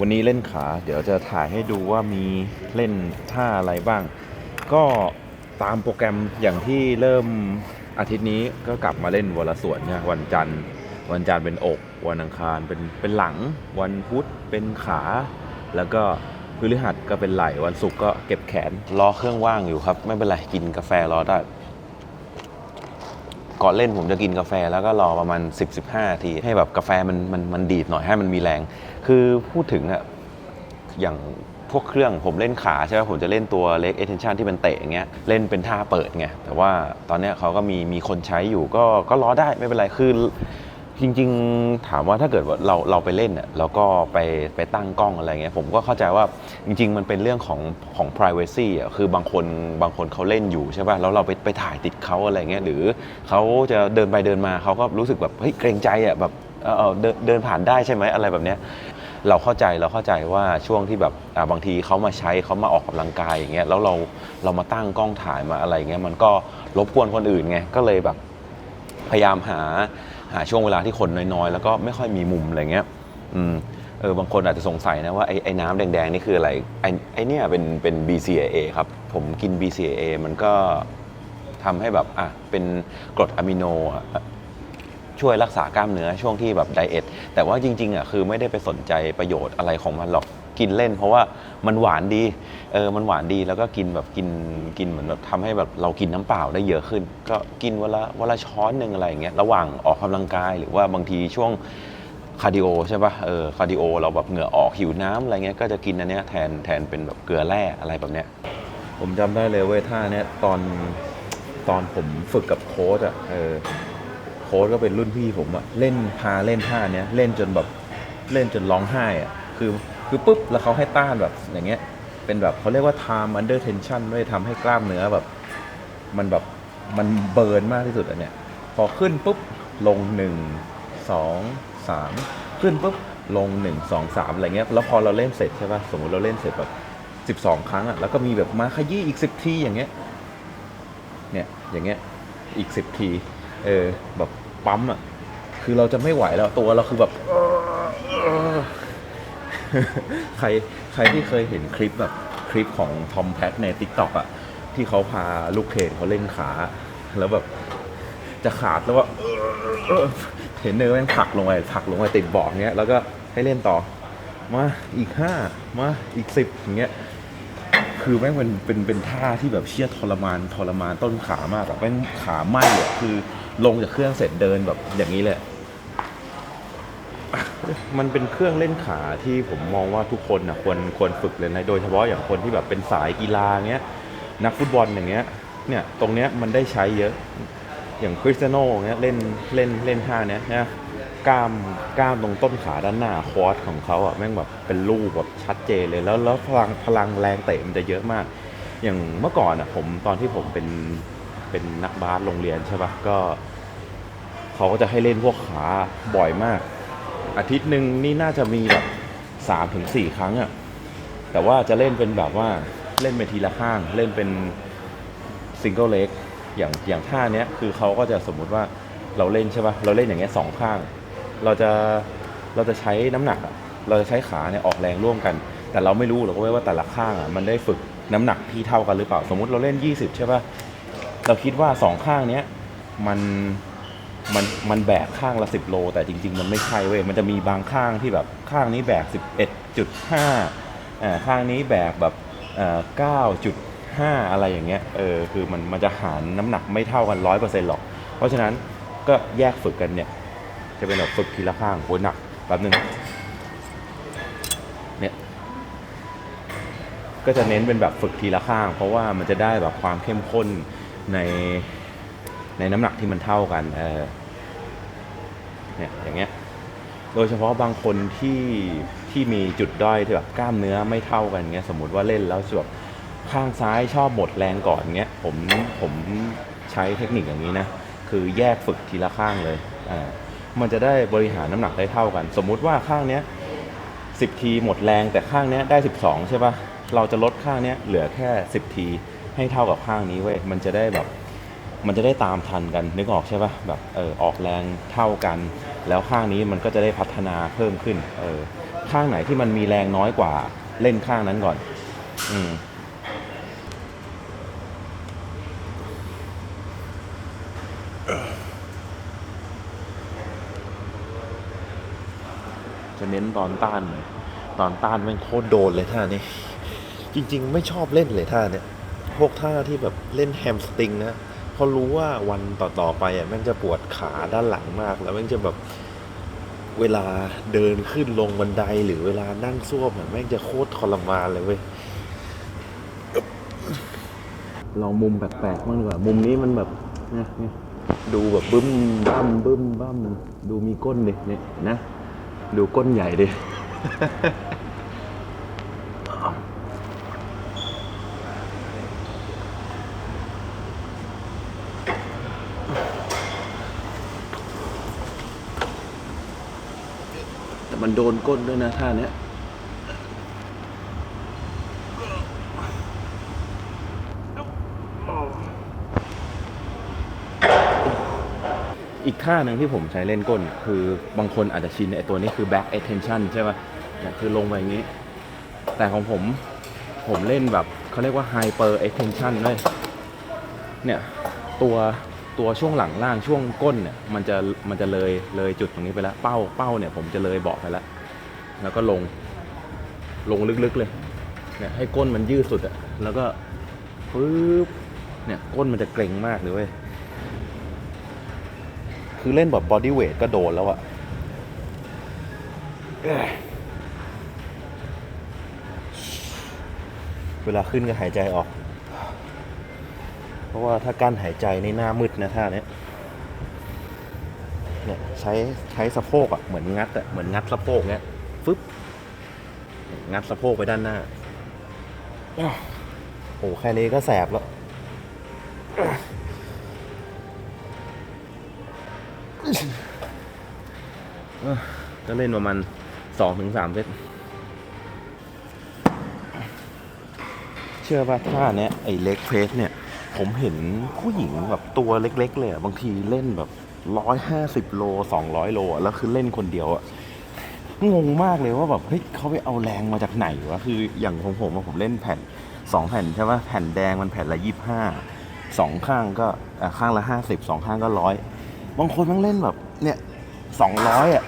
วันนี้เล่นขาเดี๋ยวจะถ่ายให้ดูว่ามีเล่นท่าอะไรบ้าง ก็ตามโปรแกรมอย่างที่เริ่มอาทิตย์นี้ก็กลับมาเล่นวันละส่วนนะวันจันทร์วันจันทร์เป็นอก วันอังคารเป็นเป็นหลัง วันพุธเป็นขา แล้วก็พฤหัสก็เป็นไหล่วันศุกร์ก็เก็บแขนรอเครื่องว่างอยู่ครับ ไม่เป็นไรกินกาแฟรอได้ ก่อนเล่นผมจะกินกาแฟแล้วก็รอประมาณ 10-15นาทีให้แบบกาแฟมันมันมันดีดหน่อยให้มันมีแรง คือพูดถึงอะอย่างพวกเครื่องผมเล่นขาใช่ไหมผมจะเล่นตัวเล็ก attention ที่เป็นเตะอย่างเงี้ยเล่นเป็นท่าเปิดไงแต่ว่าตอนเนี้ยเขาก็มีมีคนใช้อยู่ก็ก็รอได้ไม่เป็นไรคือจริงๆถามว่าถ้าเกิดว่าเราเราไปเล่นเนี่ยแล้วก็ไปไปตั้งกล้องอะไรเงี้ยผมก็เข้าใจว่าจริง ๆ มันเป็นเรื่องของของ privacy อะคือบางคนบางคนเขาเล่นอยู่ใช่ป่ะแล้วเราไปไปถ่ายติดเขาอะไรเงี้ยหรือเขาจะเดินไปเดินมาเขาก็รู้สึกแบบเฮ้ยเกรงใจอะแบบเออเดินเดินผ่านได้ใช่ไหมอะไรแบบเนี้ย เราเข้าใจเราเข้าใจว่าช่วงที่แบบบางทีเขามาใช้เขามาออกกำลังกายอย่างเงี้ยแล้วเราเรามาตั้งกล้องถ่ายมาอะไรเงี้ยมันก็รบกวนคนอื่นไงก็เลยแบบพยายามหาหาช่วงเวลาที่คนน้อยๆ แล้วก็ไม่ค่อยมีมุมอะไรเงี้ยอืมเออบางคนอาจจะสงสัยนะว่าไอ้ไอ้น้ำแดงๆ นี่คืออะไรไอ้ไอ้เนี่ยเป็นเป็น BCAA ครับ ผมกิน BCAA มันก็ทำให้แบบอะเป็นกรดอะมิโนอะ ช่วยรักษากล้ามเนื้อช่วงที่แบบไดเอทแต่ว่าจริงๆอะคือไม่ได้ไปสนใจประโยชน์อะไรของมันหรอกกินเล่น เพราะว่ามันหวานดีเออมันหวานดีแล้วก็กินแบบกินกินเหมือนแบบทำให้แบบเรากินน้ำเปล่าได้เยอะขึ้น ก็กินวันละวันละช้อนหนึ่งอะไรอย่างเงี้ยระหว่างออกกำลังกายหรือว่าบางทีช่วงคาร์ดิโอใช่ปะเออ คาร์ดิโอเราแบบเหงื่อออกหิวน้ำอะไรเงี้ย ก็จะกินอันเนี้ยแทนแทนเป็นแบบเกลือแร่อะไรแบบเนี้ย ผมจำได้เลยเว้ยท่าเนี้ยตอนตอนผมฝึกกับโค้ดอะ เออ ค้ดก็เป็นรุ่นพี่ผมอะเล่นพาเล่นท่าเนี้ยเล่นจนแบบเล่นจนร้องไห้อะคือคือปุ๊บแล้วเขาให้ต้านแบบอย่างเงี้ยเป็นแบบเขาเรียกว่า time under tension ด้วยทำให้กล้ามเนื้อแบบ มันแบบมันเบิร์นมากที่สุดอันเนี้ยพอขึ้นปุ๊บลงหนึ่งสองสามขึ้นปุ๊บลงหนึ่งสองสามอะไรเงี้ยแล้วพอเราเล่นเสร็จใช่ป่ะสมมติเราเล่นเสร็จแบบสิบสองครั้งอะแล้วก็มีแบบมาขยี้อีกสิบทีอย่างเงี้ยเนี่ยอย่างเงี้ยอีกสิบที เออแบบ ปั๊มอะ คือเราจะไม่ไหวแล้วตัวเราคือแบบใครใครที่เคยเห็นคลิปแบบคลิปของทอมแพทใน t ิ k t o k อะ ที่เขาพาลูกเทรนเขาเล่นขา แล้วแบบจะขาดแล้วว่าเทรนเนอร์แม่งผลักลงไปผลักลงไปติดบอกเงี้ย แล้วก็ให้เล่นต่อ มาอีกห้ามาอีกสิบอย่างเงี้ยคือแม่งเป็นเป็นเป็นท่าที่แบบเชี่ยทรมานทรมานต้นขามากอะแม่งขาไหม้อะคือ ลงจากเครื่องเสร็จเดินแบบอย่างนี้เลยมันเป็นเครื่องเล่นขาที่ผมมองว่าทุกคนนะควรควรฝึกเลยนะโดยเฉพาะอย่างคนที่แบบเป็นสายกีฬาเงี้ยนักฟุตบอลอย่างเงี้ยเนี่ยตรงเนี้ยมันได้ใช้เยอะ อย่างคริสเตียโน่เงี้ยเล่นเล่นเล่นท่าเนี้ยนะกล้ามกล้ามตรงต้นขาด้านหน้าควอดของเขาอะแม่งแบบเป็นลูกแบบชัดเจนเลยแล้วแล้วพลังพลังแรงเตะมันจะเยอะมาก อย่างเมื่อก่อนอะผมตอนที่ผมเป็น เป็นนักบาสโรงเรียนใช่ปะก็เขาก็จะให้เล่นพวกขาบ่อยมาก อาทิตย์หนึ่งนี่น่าจะมีแบบสามถึงสี่ครั้งอะแต่ว่าจะเล่นเป็นแบบว่าเล่นเป็นทีละข้าง เล่นเป็นซิงเกิลเล็กอย่างอย่างท่าเนี้ยคือเขาก็จะสมมุติว่าเราเล่นใช่ปะเราเล่นอย่างเงี้ยสองข้าง เราจะเราจะใช้น้ำหนักอะเราจะใช้ขาเนี่ยออกแรงร่วมกัน แต่เราไม่รู้หรอกเว้ยว่าแต่ละข้างอะมันได้ฝึกน้ำหนักที่เท่ากันหรือเปล่า สมมติเราเล่น 20 ใช่ปะ เราคิดว่าสองข้างเนี้ยมันมันมันแบกข้างละ 10 โล แต่จริง ๆ มันไม่ใช่เว้ยมันจะมีบางข้างที่แบบข้างนี้แบก 11.5อ่าข้างนี้แบกแบบเอ่อ9.5 อะไรอย่างเงี้ยเออคือมันมันจะหารน้ำหนักไม่เท่ากัน 100%หรอก เพราะฉะนั้นก็แยกฝึกกันเนี่ย จะเป็นแบบฝึกทีละข้างโหหนักแป๊บหนึงเนี่ยก็จะเน้นเป็นแบบฝึกทีละข้าง เพราะว่ามันจะได้แบบความเข้มข้น ในในน้ำหนักที่มันเท่ากันเออเนี่ยอย่างเงี้ยโดยเฉพาะบางคนที่ที่มีจุดด้อยที่แบบกล้ามเนื้อไม่เท่ากันเงี้ยสมมติว่าเล่นแล้วแบบข้างซ้ายชอบหมดแรงก่อนเงี้ยผมผมใช้เทคนิคอย่างนี้นะคือแยกฝึกทีละข้างเลยอ่ามันจะได้บริหารน้ำหนักได้เท่ากัน สมมุติว่าข้างเนี้ยสิบทีหมดแรงแต่ข้างเนี้ยได้สิบสองใช่ปะเราจะลดข้างเนี้ยเหลือแค่สิบที ให้เท่ากับข้างนี้เว้ยมันจะได้แบบมันจะได้ตามทันกันนึกออกใช่ปะแบบเออออกแรงเท่ากัน แล้วข้างนี้มันก็จะได้พัฒนาเพิ่มขึ้นเออข้างไหนที่มันมีแรงน้อยกว่าเล่นข้างนั้นก่อน อืมจะเน้นตอนต้าน ตอนต้านแม่งโคตรโดนเลยท่านี้ จริง ๆ ไม่ชอบเล่นเลยท่าเนี้ย พวกท่าที่แบบเล่นแฮมสตริงนะเพราะรู้ว่าวันต่อๆไปอะแม่งจะปวดขาด้านหลังมาก แล้วแม่งจะแบบเวลาเดินขึ้นลงบันไดหรือเวลานั่งซ่วมอะแม่งจะโคตรทรมานเลยเว้ยลองมุมแปลกๆบ้างดีกว่า มุมนี้มันแบบเนี่ยเนี่ดูแบบบึ้มบ้ามบึ้มบ้ามดูมีก้นดิเนี่ยนะ ดูก้นใหญ่ดิ แต่มัน โดนก้นด้วยนะท่าเนี้ยอีกท่าหนึ่งที่ผมใช้เล่นก้น คือบางคนอาจจะชินไอตัวนี้คือ back extension ใช่ป่ะเนี่ยคือลงไปอย่างนี้ แต่ของผมผมเล่นแบบเขาเรียกว่า hyper extension ด้วยเนี่ยตัว ตัวช่วงหลังล่างช่วงก้นเนี่ยมันจะมันจะเลยเลยจุดตรงนี้ไปแล้วเป้าเป้าเนี่ยผมจะเลยเบาะไปแล้ว แล้วก็ลงลงลึกๆเลยเนี่ยให้ก้นมันยืดสุดอะแล้วก็ปึ๊บเนี่ยก้นมันจะเกร็งมากเลยเว้ยคือเล่นแบบบอดี้เวทก็โดนแล้วอะเวลาขึ้นก็หายใจออก ราะว่าถ้ากั้นหายใจในหน้ามืดนะท่าเนี้ยเนี่ยใช้ใช้สะโพกอะเหมือนงัดอะเหมือนงัดสะโพกเนี้ยฟึบงัดสะโพกไปด้านหน้าอ้โอ้แค่นี้ก็แสบแล้วก็เล่นประมาณสองถึงสามเซตเชื่อป่ะท่าเนี้ยไอ้เล็กเพสเนี่ย ผมเห็นผู้หญิงแบบตัวเล็ก ๆ เลยบางทีเล่นแบบร้อยห้าสิบโลสองร้อยโลแล้วคือเล่นคนเดียวอะงงมากเลยว่าแบบเฮ้ยเขาไปเอาแรงมาจากไหนวะคืออย่างของผมผมเล่นแผ่นสองแผ่นใช่ป่ะแผ่นแดงมันแผ่นละยี่ห้าสองข้างก็ข้างละห้าสิบสองข้างก็ร้อยบางคนมันเล่นแบบเนี่ยสองร้อยอะ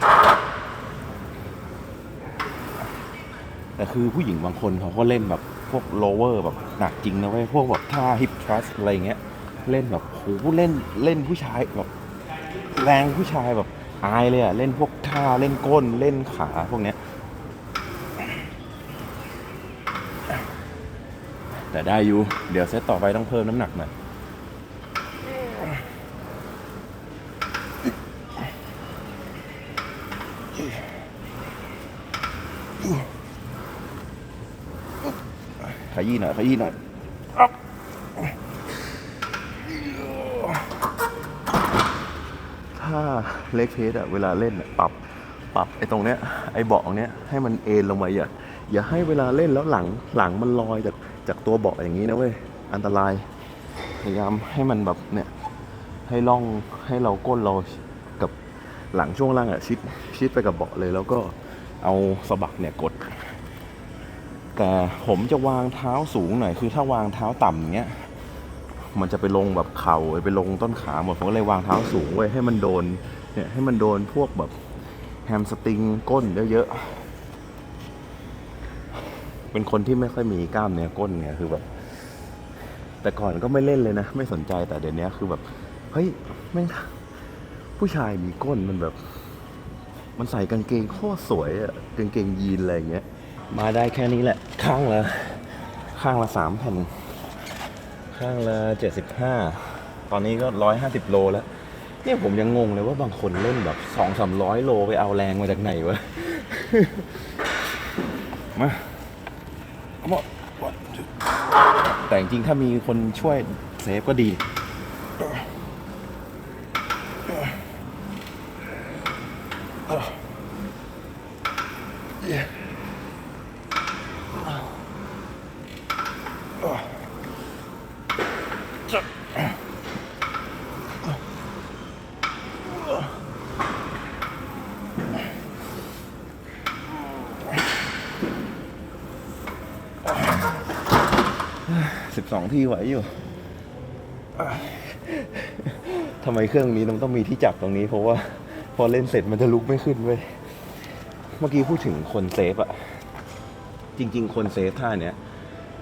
แต่คือผู้หญิงบางคนเขาก็เล่นแบบ พวกโลเวอร์แบบหนักจริงนะเว้ยพวกแบบท่าฮิปทรัสอะไรเงี้ยเล่นแบบโหเล่นเล่นผู้ชายแบบแรงผู้ชายแบบอายเลยอะเล่นพวกท่าเล่นก้นเล่นขาพวกเนี้ยแต่ได้อยู่ เดี๋ยวเซตต่อไปต้องเพิ่มน้ำหนักหน่อย ขยี้หน่อยขยี้หน่อยอ๊อบถ้าเล็กเพสอะเวลาเล่นอะปรับปรับไอ้ตรงเนี้ยไอ้เบาะตรงเนี้ยให้มันเอนลงมาอย่าอย่าให้เวลาเล่นแล้วหลังหลังมันลอยจากจากตัวเบาะอย่างนี้นะเว้ยอันตรายพยายามให้มันแบบเนี่ยให้ล่องให้เราก้นเรากับหลังช่วงล่างอะชิดชิดไปกับเบาะเลยแล้วก็เอาสะบักเนี่ยกด แต่ผมจะวางเท้าสูงหน่อยคือถ้าวางเท้าต่ำอย่างเงี้ยมันจะไปลงแบบเข่าไปลงต้นขาหมดผมก็เลยวางเท้าสูงไว้ให้มันโดนเนี่ยให้มันโดนพวกแบบแฮมสตริงก้นเยอะๆเป็นคนที่ไม่ค่อยมีกล้ามเนื้อก้นไงคือแบบ แต่ก่อนก็ไม่เล่นเลยนะ ไม่สนใจแต่เดี๋ยวนี้คือแบบเฮ้ยแม่งผู้ชายมีก้นมันแบบ มันใส่กางเกงโคตรสวยอะกางเกงยีนอะไรเงี้ย มาได้แค่นี้แหละ ข้างละข้างละสามแผ่น ข้างละเจ็ดสิบห้าตอนนี้ก็ร้อยห้าสิบโลแล้ว เนี่ยผมยังงงเลยว่าบางคนเล่นแบบสองสามร้อยโลไปเอาแรงมาจากไหนวะ มาเอาหมดแต่จริงๆถ้ามีคนช่วยเซฟก็ดี เสิบสองที่ไหวอยู่ ทำ ไมเครื่องนี้มันต้องมีที่จับตรงนี้ เพราะว่าพอเล่นเสร็จมันจะลุกไม่ขึ้นเว้ย เมื่อกี้พูดถึงคนเซฟอะจริง ๆ คนเซฟท่าเนี้ย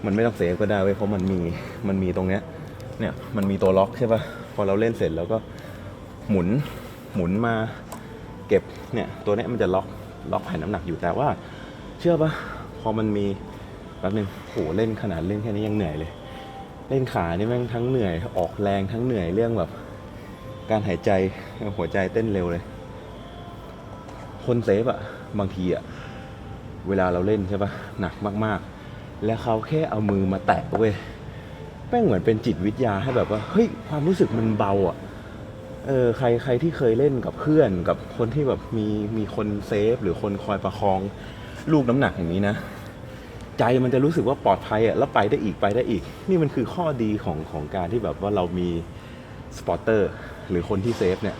มันไม่ต้องเซฟก็ได้เว้ยเพราะมันมีมันมีตรงเนี้ยเนี่ยมันมีตัวล็อกใช่ปะพอเราเล่นเสร็จแล้วก็หมุนหมุนมาเก็บเนี่ยตัวเนี้ยมันจะล็อกล็อกแผ่นน้ำหนักอยู่แต่ว่า เชื่อปะพอมันมีแป๊บนึงโหเล่นขนาดเล่นแค่นี้ยังเหนื่อยเลย เล่นขานี่แม่งทั้งเหนื่อยออกแรงทั้งเหนื่อยเรื่องแบบ การหายใจหัวใจเต้นเร็วเลย คนเซฟอะบางทีอะเวลาเราเล่นใช่ปะหนักมากๆ แล้วเขาแค่เอามือมาแตะเว้ยแม่งเหมือนเป็นจิตวิทยาให้แบบว่าเฮ้ยความรู้สึกมันเบาอะเออใครใครที่เคยเล่นกับเพื่อนกับคนที่แบบมีมีคนเซฟ หรือคนคอยประคองลูกน้ำหนักอย่างนี้นะ ใจมันจะรู้สึกว่าปลอดภัยอะแล้วไปได้อีกไปได้อีก นี่มันคือข้อดีของของการที่แบบว่าเรามีสปอร์เตอร์ หรือคนที่เซฟเนี่ย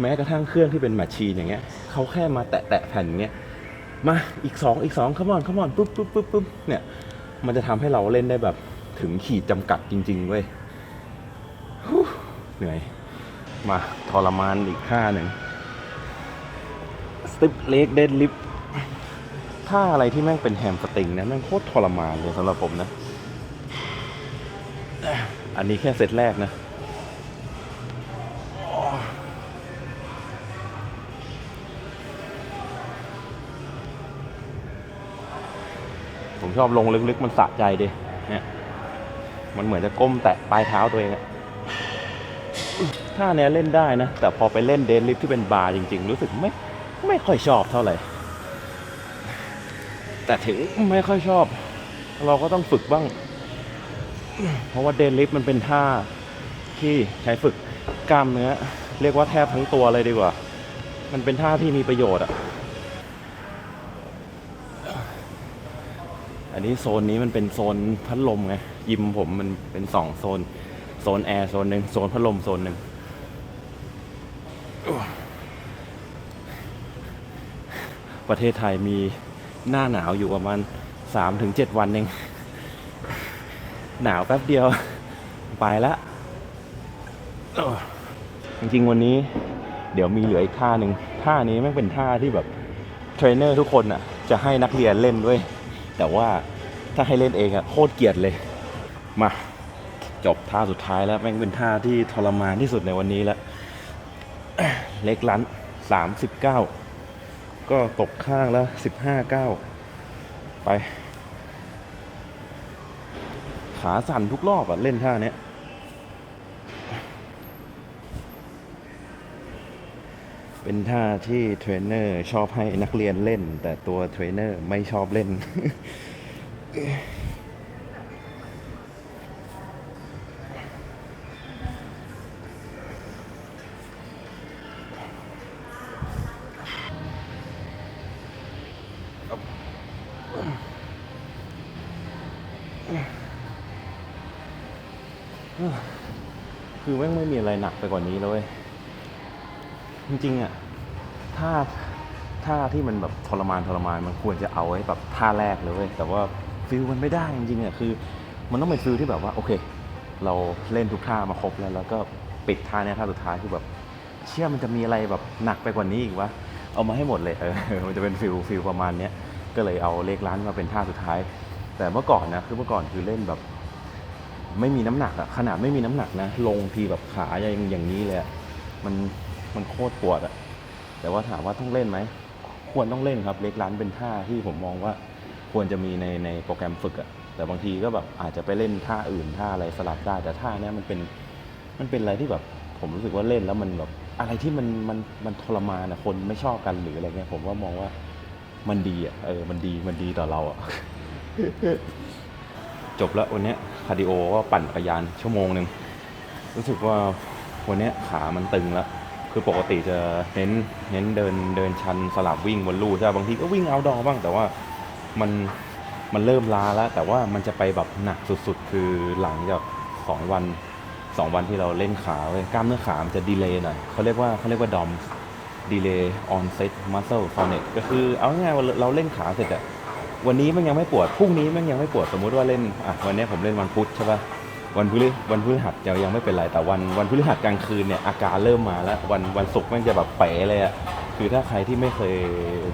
แม้กระทั่งเครื่องที่เป็นแมชชีนอย่างเงี้ยเขาแค่มาแตะแตะแผ่นเงี้ยมาอีกสองอีกสองขมอนขมอนปุ๊บปุ๊บปุ๊บปุ๊บเนี่ยมันจะทำให้เราเล่นได้แบบถึงขีดจำกัดจริง ๆ เว้ยเหนื่อย มาทรมานอีกท่าหนึ่งสติปเล็กเดดลิฟท่าอะไรที่แม่งเป็นแฮมสติงนะแม่งโคตรทรมานเลยสำหรับผมนะ อันนี้แค่เซตแรกนะ ชอบลงลึกๆ มันสะใจดิเนี่ยมันเหมือนจะก้มแตะปลายเท้าตัวเองอะท่าเนี้ยเล่นได้นะ แต่พอไปเล่นเดนลิฟที่เป็นบาร์จริง ๆ รู้สึกไม่ไม่ค่อยชอบเท่าไหร่ แต่ถึงไม่ค่อยชอบ เราก็ต้องฝึกบ้าง เพราะว่าเดนลิฟมันเป็นท่าที่ใช้ฝึกกล้ามเนื้อ เรียกว่าแทบทั้งตัวเลยดีกว่า มันเป็นท่าที่มีประโยชน์อะ อันนี้โซนนี้มันเป็นโซนพัดลมไงยิมผมมันเป็นสองโซน โซนแอร์โซนหนึ่งโซนพัดลมโซนหนึ่งประเทศไทยมีหน้าหนาวอยู่ประมาณสามถึงเจ็ดวันเองหนาวแป๊บเดียว ไปละจริงๆวันนี้ เดี๋ยวมีเหลืออีกท่าหนึ่งท่านี้แม่เป็นท่าที่แบบเทรนเนอร์ทุกคนอะ จะให้นักเรียนเล่นด้วย แต่ว่าถ้าให้เล่นเองอะโคตรเกลียดเลย มา จบท่าสุดท้ายแล้ว แม่งเป็นท่าที่ทรมานที่สุดในวันนี้แล้ว เล็กลันสามสิบเก้าก็ตกข้างแล้วสิบห้าเก้าไป ขาสั่นทุกรอบอะเล่นท่าเนี้ย เป็นท่าที่เทรนเนอร์ชอบให้นักเรียนเล่น แต่ตัวเทรนเนอร์ไม่ชอบเล่น คือแม่งไม่มีอะไรหนักไปกว่านี้แล้วเว้ย จริงๆอะท่าท่าที่มันแบบทรมานทรมานมันควรจะเอาไว้แบบท่าแรกเลยเว้ยแต่ว่าฟิลมันไม่ได้จริงๆอะคือ มันต้องเป็นฟิลที่แบบว่าโอเค เราเล่นทุกท่ามาครบแล้ว แล้วก็ปิดท่าเนี้ยท่าสุดท้ายคือแบบเชื่อมันจะมีอะไรแบบหนักไปกว่านี้อีกวะเอามาให้หมดเลยเออมันจะเป็นฟิลฟิลประมาณเนี้ยก็เลยเอาเลขร้านมาเป็นท่าสุดท้าย แต่เมื่อก่อนนะคือเมื่อก่อนคือเล่นแบบ ไม่มีน้ำหนักอะขนาดไม่มีน้ำหนักนะลงทีแบบขาอย่างอย่างนี้เลยอะมัน มันโคตรปวดอะแต่ว่าถามว่าต้องเล่นไหม ควรต้องเล่นครับ เล็กร้านเป็นท่าที่ผมมองว่าควรจะมีในในโปรแกรมฝึกอะแต่บางทีก็แบบอาจจะไปเล่นท่าอื่นท่าอะไรสลับได้ แต่ท่าเนี้ยมันเป็นมันเป็นอะไรที่แบบผมรู้สึกว่าเล่นแล้วมันแบบอะไรที่มันมันมันทรมานอะคนไม่ชอบกันหรืออะไรเงี้ยผมว่ามองว่ามันดีอะเออมันดีมันดีต่อเราอะจบแล้ววันนี้คาร์ดิโอก็ปั่นจักรยานชั่วโมงหนึ่งรู้สึกว่าวันนี้ขามันตึงแล้ว คือปกติจะเน้นเน้นเดินเดินชันสลับวิ่งบนลู่ใช่บางทีก็วิ่งเอาดอบ้าง แต่ว่ามันมันเริ่มล้าแล้ว แต่ว่ามันจะไปแบบหนักสุดๆ คือหลังจากสองวันสองวันที่เราเล่นขาเว้ยกล้ามเนื้อขามันจะดีเลย์หน่อยเขาเรียกว่าเขาเรียกว่าดอมดีเลย์ออนเซ็ตมัสเซลฟอร์เนก็คือเอาง่ายๆเราเล่นขาเสร็จอะวันนี้มันยังไม่ปวดพรุ่งนี้มันยังไม่ปวดสมมุติว่าเล่นอะวันนี้ผมเล่นวันพุธใช่ปะ วันพฤวันพฤหัสจะยังไม่เป็นไรแต่วันวันพฤหัสกลางคืนเนี่ยอาการเริ่มมาแล้ว วันวันศุกร์มันจะแบบเป๋เลยอะคือถ้าใครที่ไม่เคย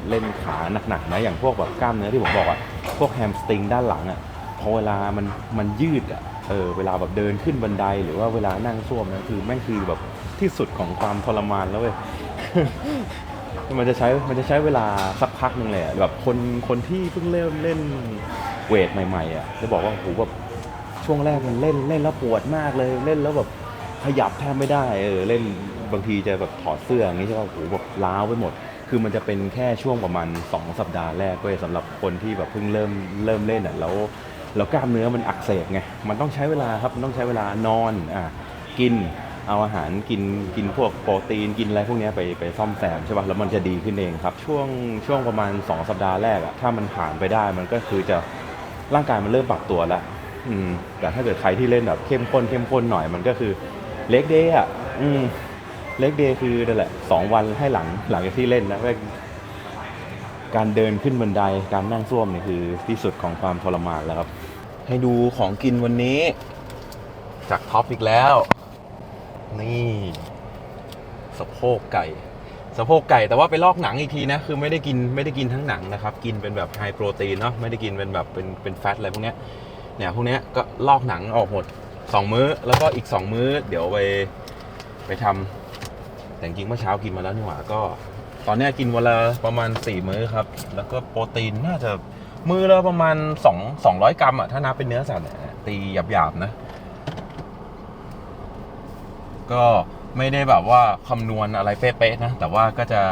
เล่นขาหนักๆนะอย่างพวกแบบกล้ามเนื้อที่ผมบอกอะพวกแฮมสตริงด้านหลังอะพอเวลามันมันยืดอะเออเวลาแบบเดินขึ้นบันไดหรือว่าเวลานั่งส้วมนะคือแม่งคือแบบที่สุดของความทรมานแล้วเว้ยมันจะใช้มันจะใช้เวลาสักพักหนึ่งเลยอะแบบคนคนที่เพิ่งเริ่มเล่นเวทใหม่ๆอะจะบอกว่าโหแบบ ช่วงแรกมันเล่นเล่นแล้วปวดมากเลยเล่นแล้วแบบขยับแทบไม่ได้เออเล่นบางทีจะแบบถอดเสื้ออย่างนี้ใช่ป่ะโอ้โหแบบล้าวไปหมด คือมันจะเป็นแค่ช่วงประมาณ 2 สัปดาห์แรกเว้ยสำหรับคนที่แบบเพิ่งเริ่มเริ่มเล่นอะแล้วแล้วกล้ามเนื้อมันอักเสบไงมันต้องใช้เวลาครับมันต้องใช้เวลานอนอะกินเอาอาหารกินกินพวกโปรตีนกินอะไรพวกนี้ไปไปซ่อมแซมใช่ป่ะแล้วมันจะดีขึ้นเองครับ ช่วงช่วงประมาณ 2 สัปดาห์แรกอะถ้ามันผ่านไปได้มันก็คือจะร่างกายมันเริ่มปรับตัวแล้ว อืมแต่ถ้าเกิดใครที่เล่นแบบเข้มข้นเข้มข้นหน่อยมันก็คือเล็กเดย์อะอืมเล็กเดย์คือนั่นแหละสองวันให้หลังหลังจากที่เล่นนะว่าการเดินขึ้นบันไดการนั่งส้วมเนี่ยคือที่สุดของความทรมานแล้วครับ ให้ดูของกินวันนี้ จากท็อปอีกแล้ว นี่สะโพกไก่สะโพกไก่แต่ว่าไปลอกหนังอีกทีนะ คือไม่ได้กินไม่ได้กินทั้งหนังนะครับ กินเป็นแบบไฮโปรตีนเนาะไม่ได้กินเป็นแบบเป็นเป็นแฟตอะไรพวกเนี้ย เนี่ยพวกนี้ก็ลอกหนังออกหมด2มื้อ แล้วก็อีก2มื้อ เดี๋ยวไปไปทำแต่จริงเมื่อเช้ากินมาแล้วนี่หว่าก็ ตอนนี้กินวันละประมาณ4มื้อครับ แล้วก็โปรตีนน่าจะมื้อละประมาณ2 200กรัมอะถ้านับเป็นเนื้อสัตว์เนี่ยตีหยาบๆนะ ก็ไม่ได้แบบว่าคำนวณอะไรเป๊ะๆนะ แต่ว่าก็จะ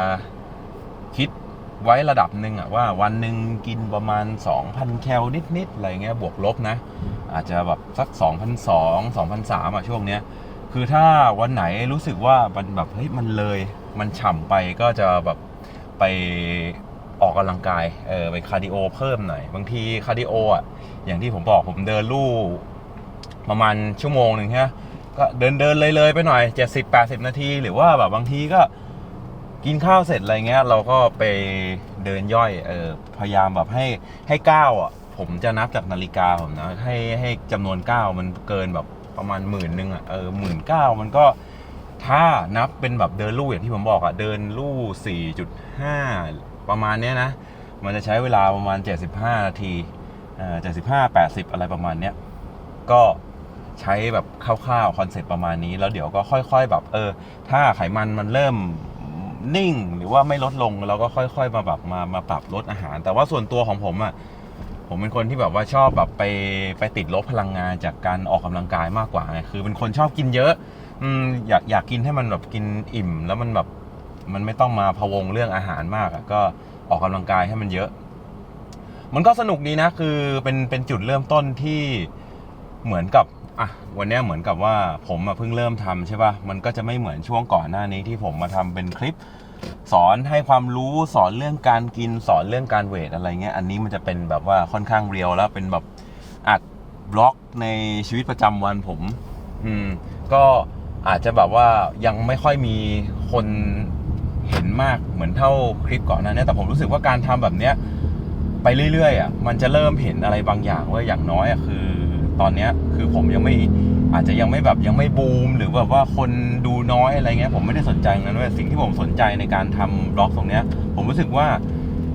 ไว้ระดับหนึ่งอะว่าวันหนึ่งกินประมาณ 2,000 แคลนิดๆอะไรเงี้ยบวกลบนะ อาจจะแบบสัก 2,200 2,300อะช่วงเนี้ยคือถ้าวันไหนรู้สึกว่ามันแบบเฮ้ยมันเลยมันฉ่ำไปก็จะแบบไปออกกำลังกายเออไปคาร์ดิโอเพิ่มหน่อย บางทีคาร์ดิโออะอย่างที่ผมบอกผมเดินลู่ประมาณชั่วโมงหนึ่งใช่ก็เดินเดินเลยเลยๆไปหน่อย 70 80 นาที หรือว่าแบบบางทีก็ กินข้าวเสร็จอะไรเงี้ยเราก็ไปเดินย่อยเออพยายามแบบให้ให้ก้าวอะผมจะนับจากนาฬิกาผมนะให้ให้จำนวนก้าวมันเกินแบบประมาณหมื่นหนึ่งอะเออหมื่นเก้ามันก็ถ้านับเป็นแบบเดินลู่อย่างที่ผมบอกอะเดินลู่ 4.5 ประมาณเนี้ยนะ มันจะใช้เวลาประมาณ 75 นาทีเอ่อ75 80 อะไรประมาณเนี้ยก็ใช้แบบคร่าวๆคอนเซ็ปต์ประมาณนี้ แล้วเดี๋ยวก็ค่อย ๆ แบบเออถ้าไขมันมันเริ่ม นิ่งหรือว่าไม่ลดลงเราก็ค่อยๆมาแบบมามาปรับลดอาหาร แต่ว่าส่วนตัวของผมอะ่ะผมเป็นคนที่แบบว่าชอบแบบไปไปติดลบพลังงานจากการออกกำลังกายมากกว่าไงคือเป็นคนชอบกินเยอะอืมอยากอยากกินให้มันแบบกินอิ่ม แล้วมันแบบมันไม่ต้องมาพะวงเรื่องอาหารมากอะก็ออกกำลังกายให้มันเยอะ มันก็สนุกดีนะคือเป็นเป็นจุดเริ่มต้นที่เหมือนกับ อะวันนี้เหมือนกับว่าผมเพิ่งเริ่มทำใช่ป่ะมันก็จะไม่เหมือนช่วงก่อนหน้านี้ที่ผมมาทำเป็นคลิป สอนให้ความรู้สอนเรื่องการกินสอนเรื่องการเวทอะไรเงี้ยอันนี้มันจะเป็นแบบว่าค่อนข้างเรียวแล้วเป็นแบบอัดบล็อกในชีวิตประจำวันผม อืม ก็อาจจะแบบว่ายังไม่ค่อยมีคนเห็นมากเหมือนเท่าคลิปก่อนหน้านี้แต่ผมรู้สึกว่าการทำแบบเนี้ยไปเรื่อยๆอะมันจะเริ่มเห็นอะไรบางอย่างว่าอย่างน้อยอะคือ ตอนเนี้ยคือผมยังไม่อาจจะยังไม่แบบยังไม่บูม หรือแบบว่าคนดูน้อยอะไรเงี้ยผมไม่ได้สนใจนั้นเว้ยสิ่งที่ผมสนใจในการทำบล็อกตรงเนี้ย ผมรู้สึกว่า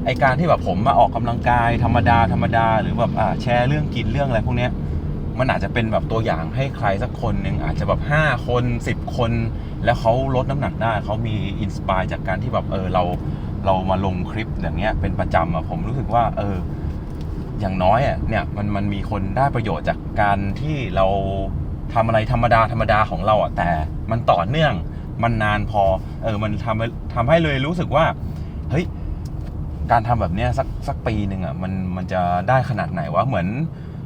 ไอการที่แบบผมมาออกกำลังกายธรรมดาธรรมดา หรือแบบอ่าแชร์เรื่องกินเรื่องอะไรพวกเนี้ยมันอาจจะเป็นแบบตัวอย่างให้ใครสักคนหนึ่งอาจจะแบบ 5 คน 10 คน แล้วเขาลดน้ำหนักได้เขามีอินสปายจากการที่แบบเออเราเรามาลงคลิปอย่างเงี้ยเป็นประจำอะผมรู้สึกว่าเออ อย่างน้อยอะเนี่ยมันมันมีคนได้ประโยชน์จากการที่เราทำอะไรธรรมดาธรรมดาของเราอะแต่มันต่อเนื่องมันนานพอ เออมันทำให้ทำให้เลยรู้สึกว่า เฮ้ย การทำแบบเนี้ยสักสักปีหนึ่งอะมันมันจะได้ขนาดไหนวะเหมือน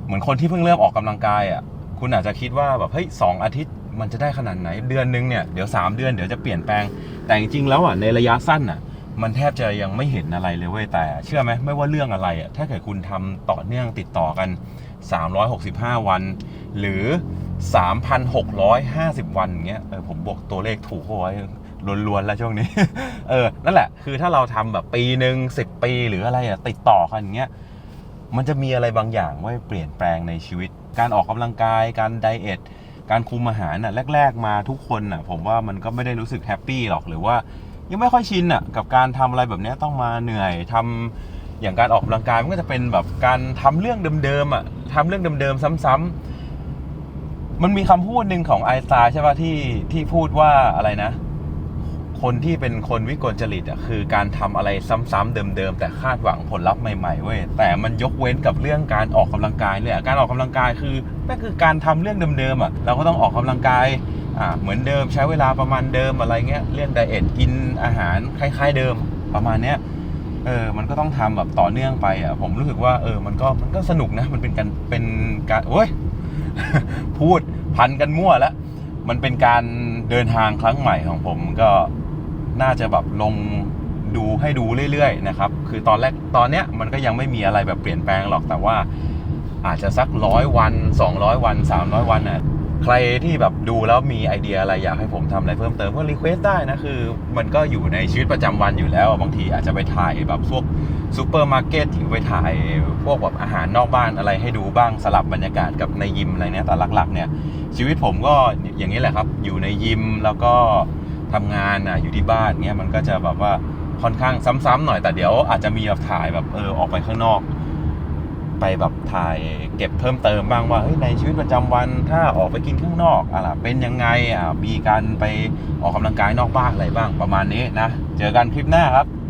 เหมือนคนที่เพิ่งเริ่มออกกำลังกายอะคุณอาจจะคิดว่าแบบเฮ้ยสองอาทิตย์มันจะได้ขนาดไหน เดือนนึงเนี่ยเดี๋ยว 3 เดือนเดี๋ยวจะเปลี่ยนแปลงแต่จริงๆแล้วอะในระยะสั้นอะ มันแทบจะยังไม่เห็นอะไรเลยเว้ยแต่ เชื่อไหมไม่ว่าเรื่องอะไรอะถ้าเกิดคุณทำต่อเนื่องติดต่อกัน 365 วัน หรือ 3,650 วันเงี้ยเออผมบวกตัวเลขถูกเข้าไว้ล้วนๆแล้วช่วงนี้ เออ นั่นแหละ คือถ้าเราทำแบบปีหนึ่งสิบปีหรืออะไรอะติดต่อกันเงี้ย มันจะมีอะไรบางอย่างว่าเปลี่ยนแปลงในชีวิต การออกกำลังกาย การไดเอท การคุมอาหารน่ะ แรก ๆ มาทุกคนน่ะ ผมว่ามันก็ไม่ได้รู้สึกแฮปปี้หรอก หรือว่า ยังไม่ค่อยชินอะกับการทำอะไรแบบนี้ต้องมาเหนื่อยทำอย่างการออกกำลังกายมันก็จะเป็นแบบการทำเรื่องเดิมๆอะทำเรื่องเดิมๆซ้ำๆมันมีคำพูดหนึ่งของไอน์สไตน์ใช่ป่ะที่ที่พูดว่าอะไรนะ คนที่เป็นคนวิกลจริตอะคือการทำอะไรซ้ำๆเดิมๆแต่คาดหวังผลลัพธ์ใหม่ๆเว้ยแต่มันยกเว้นกับเรื่องการออกกำลังกายเลยอะการออกกำลังกายคือนั่นคือการทำเรื่องเดิมๆอะเราก็ต้องออกกำลังกาย เหมือนเดิมใช้เวลาประมาณเดิมอะไรเงี้ยเรื่องไดเอทกินอาหารคล้าย ๆ เดิมประมาณเนี้ยเออมันก็ต้องทำแบบต่อเนื่องไปอะผมรู้สึกว่าเออมันก็มันก็สนุกนะมันเป็นการเป็นการโอ้ยพูดพันกันมั่วแล้วมันเป็นการเดินทางครั้งใหม่ของผมก็น่าจะแบบลงดูให้ดูเรื่อยๆนะครับ คือตอนแรกตอนเนี้ยมันก็ยังไม่มีอะไรแบบเปลี่ยนแปลงหรอกแต่ว่าอาจจะสักร้อยวัน 200 วัน 300 วันน่ะ ใครที่แบบดูแล้วมีไอเดียอะไรอยากให้ผมทำอะไรเพิ่มเติมก็รีเควสได้นะคือ มันก็อยู่ในชีวิตประจำวันอยู่แล้ว บางทีอาจจะไปถ่ายแบบพวกซูเปอร์มาร์เก็ตหรือไปถ่ายพวกแบบอาหารนอกบ้านอะไรให้ดูบ้างสลับบรรยากาศกับในยิมอะไรเนี้ยแต่หลักๆ เนี่ยชีวิตผมก็อย่างนี้แหละครับ อยู่ในยิมแล้วก็ทำงานนะอยู่ที่บ้านเงี้ยมันก็จะแบบว่าค่อนข้างซ้ำๆหน่อยแต่เดี๋ยวอาจจะมีแบบถ่ายแบบเออออกไปข้างนอก ไปแบบถ่ายเก็บเพิ่มเติมบ้างว่าเฮ้ยในชีวิตประจำวันถ้าออกไปกินข้างนอกอะไรเป็นยังไงอะมีการไปออกกำลังกายนอกบ้านอะไรบ้างประมาณนี้นะ เจอกันคลิปหน้าครับ